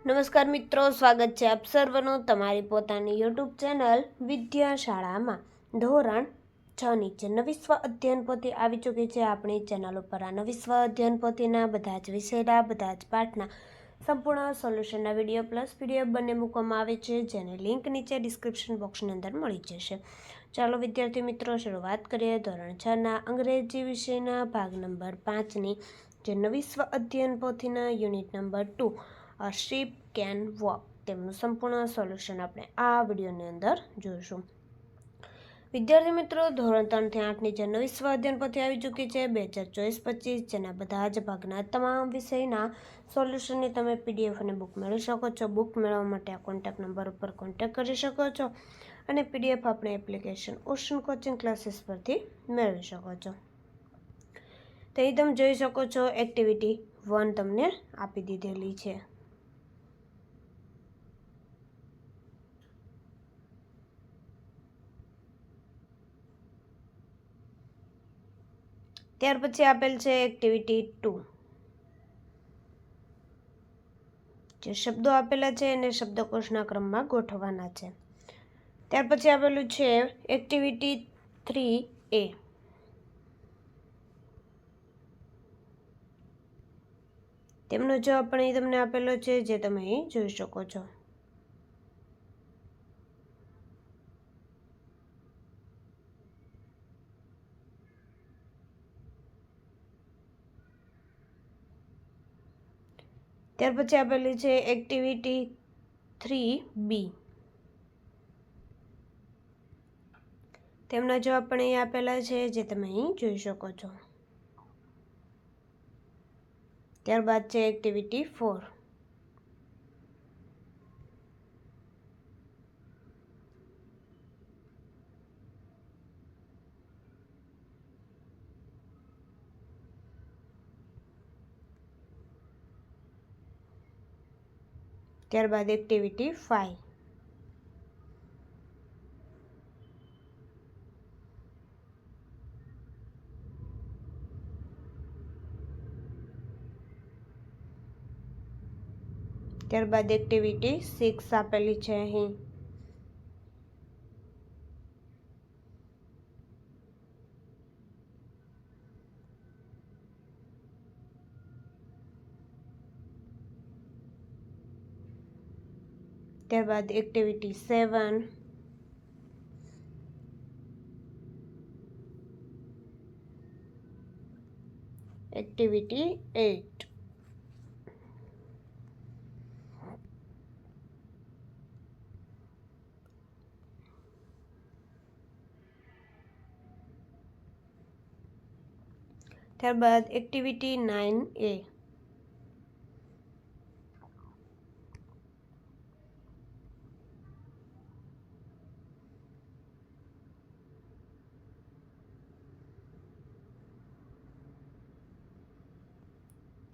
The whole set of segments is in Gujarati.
નમસ્કાર મિત્રો, સ્વાગત છે આપ સર્વનું તમારી પોતાની યુટ્યુબ ચેનલ વિદ્યાશાળામાં. ધોરણ છ નીચે નવી સ્વ અધ્યયન પોથી આવી ચૂકી છે, આપણી ચેનલ ઉપર આ નવી સ્વ અધ્યયન પોથીના બધા જ વિષયના, બધા જ પાઠના સંપૂર્ણ સોલ્યુશનના વીડિયો પ્લસ પીડીએફ બંને મૂકવામાં આવે છે, જેની લિંક નીચે ડિસ્ક્રિપ્શન બોક્સની અંદર મળી જશે. ચાલો વિદ્યાર્થી મિત્રો, શરૂઆત કરીએ. ધોરણ છના અંગ્રેજી વિષયના ભાગ નંબર પાંચની જે નવી સ્વ અધ્યયન પોથીના unit number two. Sheep can walk. તેમનું સંપૂર્ણ સોલ્યુશન આપણે આ વિડીયોની અંદર જોઈશું. વિદ્યાર્થી મિત્રો, ધોરણ ત્રણથી આઠની જે નવી સ્વ અધ્યયન આવી ચૂકી છે, બે હજાર ચોવીસ પચીસ, જેના બધા જ ભાગના તમામ વિષયના સોલ્યુશનની તમે પીડીએફ અને બુક મેળવી શકો છો. બુક મેળવવા માટે આ કોન્ટેક્ટ નંબર ઉપર કોન્ટેક્ટ કરી શકો છો અને પીડીએફ આપણે એપ્લિકેશન ઓશન કોચિંગ ક્લાસીસ પરથી મેળવી શકો છો. તો અહીં તમે જોઈ શકો છો, એક્ટિવિટી વન તમને આપી દીધેલી છે. ત્યાર પછી આપેલ છે એક્ટિવિટી ટુ જે શબ્દો આપેલા છે એને શબ્દકોશના ક્રમમાં ગોઠવવાના છે. ત્યાર પછી આપેલું છે એક્ટિવિટી થ્રી એ તેમનો જવાબ પણ અહીં તમને આપેલો છે, જે તમે અહીં જોઈ શકો છો. ત્યાર પછી આપેલી છે એક્ટિવિટી થ્રી બી તેમના જવાબ પણ અહીં આપેલા છે, જે તમે અહીં જોઈ શકો છો. ત્યારબાદ છે એક્ટિવિટી ફોર ત્યારબાદ એક્ટિવિટી ફાઇવ ત્યારબાદ એક્ટિવિટી સિક્સ આપેલી છે અહીં. ત્યારબાદ એક્ટિવિટી સેવન એક્ટિવિટી એટ ત્યારબાદ એક્ટિવિટી નાઇન એ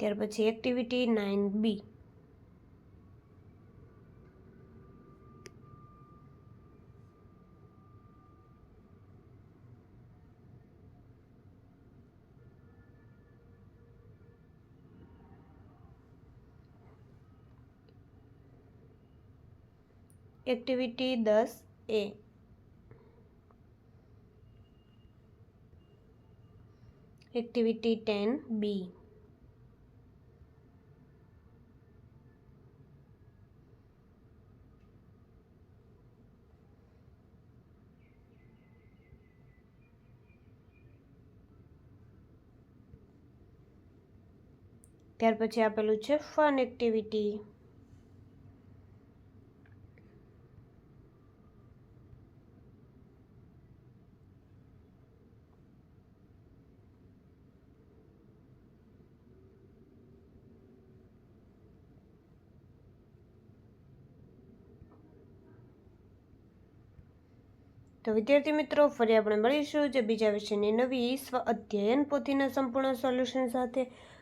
ત્યાર પછી એક્ટિવિટી નાઇન બી એક્ટિવિટી દસ એ એક્ટિવિટી ટેન બી ત્યાર પછી આપેલું છે ફન એક્ટિવિટી. તો વિદ્યાર્થી મિત્રો, ફરી આપણે મળીશું જે બીજા વિષયની નવી સ્વ અધ્યયન પોથીના સંપૂર્ણ સોલ્યુશન સાથે.